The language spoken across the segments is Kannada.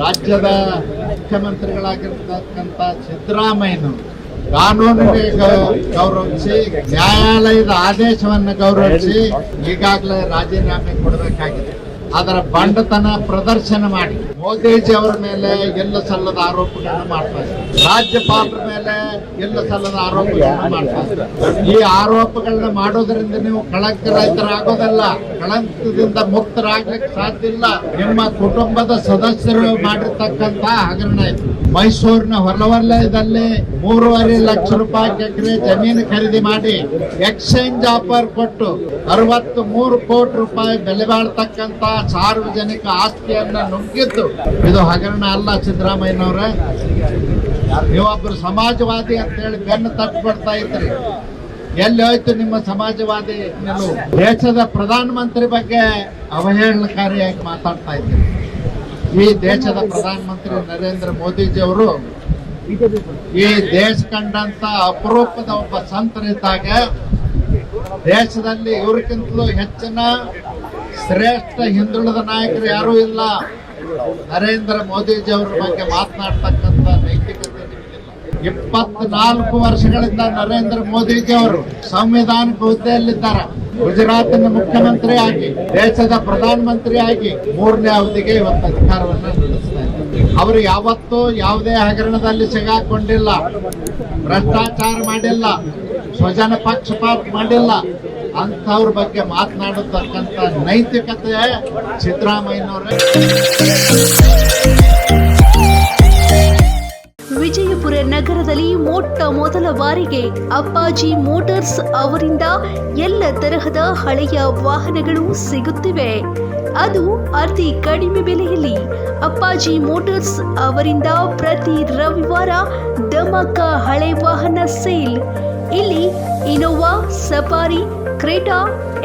ರಾಜ್ಯದ ಮುಖ್ಯಮಂತ್ರಿಗಳಾಗಿರ್ತಕ್ಕಂಥ ಸಿದ್ದರಾಮಯ್ಯನವರು ಕಾನೂನಿಗೆ ಗೌರವಿಸಿ, ನ್ಯಾಯಾಲಯದ ಆದೇಶವನ್ನು ಗೌರವಿಸಿ ಈಗಾಗಲೇ ರಾಜೀನಾಮೆ ಕೊಡಬೇಕಾಗಿದೆ. ಅದರ ಬಂಡತನ ಪ್ರದರ್ಶನ ಮಾಡಿ. ಮೋದಿಜಿ ಅವರ ಮೇಲೆ ಎಲ್ಲ ಸಲ್ಲದ ಆರೋಪಗಳನ್ನು ಮಾಡ್ತಾ ಇದ್ದಾರೆ. ರಾಜ್ಯಪಾಲರ ಮೇಲೆ ಎಲ್ಲ ಸಲ್ಲದ ಆರೋಪಗಳನ್ನು ಮಾಡ್ತಾ ಇದ್ದಾರೆ. ಈ ಆರೋಪಗಳನ್ನ ಮಾಡೋದ್ರಿಂದ ನೀವು ಕಳಂಕರಹಿತರಾಗೋದಲ್ಲ ಕಳಂಕದಿಂದ ಮುಕ್ತರಾಗ್ಲಿಕ್ಕೆ ಸಾಧ್ಯ ಇಲ್ಲ. ನಿಮ್ಮ ಕುಟುಂಬದ ಸದಸ್ಯರು ಮಾಡಿರ್ತಕ್ಕಂತ ಹಗರಣ ಇದು. ಮೈಸೂರಿನ ಹೊರವಲಯದಲ್ಲಿ ಮೂರುವರೆ ಲಕ್ಷ ರೂಪಾಯಿ ಎಕರೆ ಜಮೀನು ಖರೀದಿ ಮಾಡಿ ಎಕ್ಸ್ಚೇಂಜ್ ಆಫರ್ ಕೊಟ್ಟು ಅರವತ್ತು ಮೂರು ಕೋಟಿ ರೂಪಾಯಿ ಬೆಲೆ ಬಾಳ್ತಕ್ಕಂತ ಸಾರ್ವಜನಿಕ ಆಸ್ತಿಯನ್ನ ನುಗ್ಗಿದ್ದು ಇದು ಹಗರಣ ಅಲ್ಲ, ಸಿದ್ದರಾಮಯ್ಯನವ್ರೆ. ನೀವೊಬ್ಬರು ಸಮಾಜವಾದಿ ಅಂತ ಹೇಳಿ ಬೆನ್ನು ತಟ್ಟು ಕೊಡ್ತಾ ಇದ್ರಿ. ಎಲ್ಲಿ ಹೋಯ್ತು ನಿಮ್ಮ ಸಮಾಜವಾದಿ? ನಿಲುವು ದೇಶದ ಪ್ರಧಾನಮಂತ್ರಿ ಬಗ್ಗೆ ಅವಹೇಳನಕಾರಿಯಾಗಿ ಮಾತಾಡ್ತಾ ಇದ್ದೀರಿ. ಈ ದೇಶದ ಪ್ರಧಾನಮಂತ್ರಿ ನರೇಂದ್ರ ಮೋದಿಜಿ ಅವರು ಈ ದೇಶ ಕಂಡಂತ ಅಪರೂಪದ ಒಬ್ಬ ಸಂತರಿದ್ದಾಗ ದೇಶದಲ್ಲಿ ಇವ್ರಿಗಿಂತಲೂ ಹೆಚ್ಚಿನ ಶ್ರೇಷ್ಠ ಹಿಂದುಳಿದ ನಾಯಕರು ಯಾರೂ ಇಲ್ಲ. ನರೇಂದ್ರ ಮೋದಿಜಿ ಅವರ ಬಗ್ಗೆ ಮಾತನಾಡ್ತಕ್ಕಂಥ ಇಪ್ಪತ್ನಾಲ್ಕು ವರ್ಷಗಳಿಂದ ನರೇಂದ್ರ ಮೋದಿಜಿ ಅವರು ಸಂವಿಧಾನಿಕ ಹುದ್ದೆಯಲ್ಲಿದ್ದಾರೆ. ಗುಜರಾತಿನ ಮುಖ್ಯಮಂತ್ರಿ ಆಗಿ, ದೇಶದ ಪ್ರಧಾನಮಂತ್ರಿ ಆಗಿ ಮೂರನೇ ಅವಧಿಗೆ ಇವತ್ತು ಅಧಿಕಾರವನ್ನು ನಡೆಸ್ತಾ ಅವರು ಯಾವತ್ತೂ ಯಾವುದೇ ಹಗರಣದಲ್ಲಿ ಸಿಗಾಕೊಂಡಿಲ್ಲ. ಭ್ರಷ್ಟಾಚಾರ ಮಾಡಿಲ್ಲ. ಸ್ವಜನ ಪಕ್ಷಪಾತ ಮಾಡಿಲ್ಲ. ಅಂಥವ್ರ ಬಗ್ಗೆ ಮಾತನಾಡತಕ್ಕಂಥ ನೈತಿಕತೆ ಸಿದ್ದರಾಮಯ್ಯನವರೇ. ವಿಜಯಪುರ ನಗರದಲ್ಲಿ ಮೊಟ್ಟ ಮೊದಲ ಬಾರಿಗೆ ಅಪ್ಪಾಜಿ ಮೋಟಾರ್ಸ್ ಅವರಿಂದ ಎಲ್ಲ ತರಹದ ಹಳೆಯ ವಾಹನಗಳು ಸಿಗುತ್ತಿವೆ. ಅದು ಅತಿ ಕಡಿಮೆ ಬೆಲೆಯಲ್ಲಿ ಅಪ್ಪಾಜಿ ಮೋಟಾರ್ಸ್ ಅವರಿಂದ ಪ್ರತಿ ರವಿವಾರ ದಮಕ ಹಳೆ ವಾಹನ ಸೇಲ್. ಇಲ್ಲಿ Innova, Safari Creta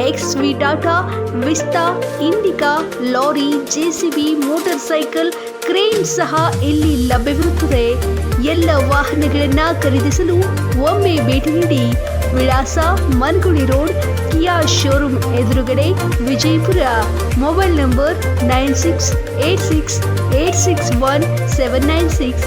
X V Tata Vista, Indica, lorry JCB motor cycle, crane ಸಹ ಇಲ್ಲಿ ಲಭ್ಯವಿರುತ್ತದೆ. ಎಲ್ಲ ವಾಹನಗಳನ್ನ ಖರೀದಿಸಲು ಒಮ್ಮೆ ಭೇಟಿ ನೀಡಿ. ವಿಳಾಸ ಮನ್ಗುಳಿ ರೋಡ್, ಕಿಯಾ ಶೋರೂಮ್ ಎದುರುಗಡೆ Vijayapura. Mobile number nine six eight six eight six one seven nine six.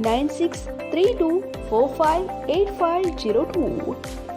9632458502.